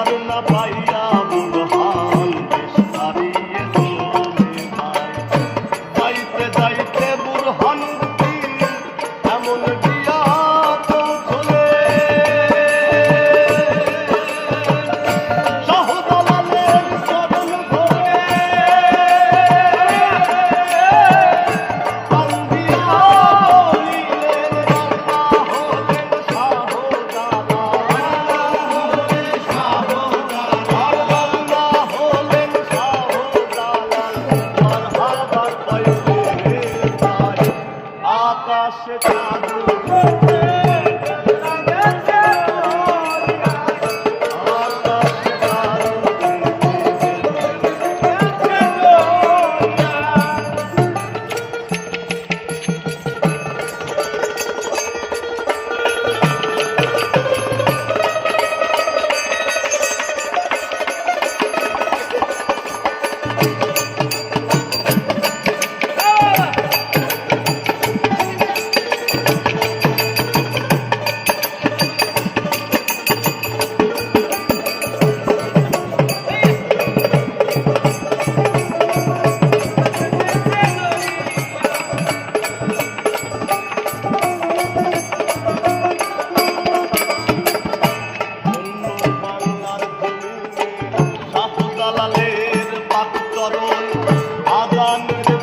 বিচার না পাইয়া আকাশে চাঁদ আকাশে অন্য ਰੰਗ ਦੇ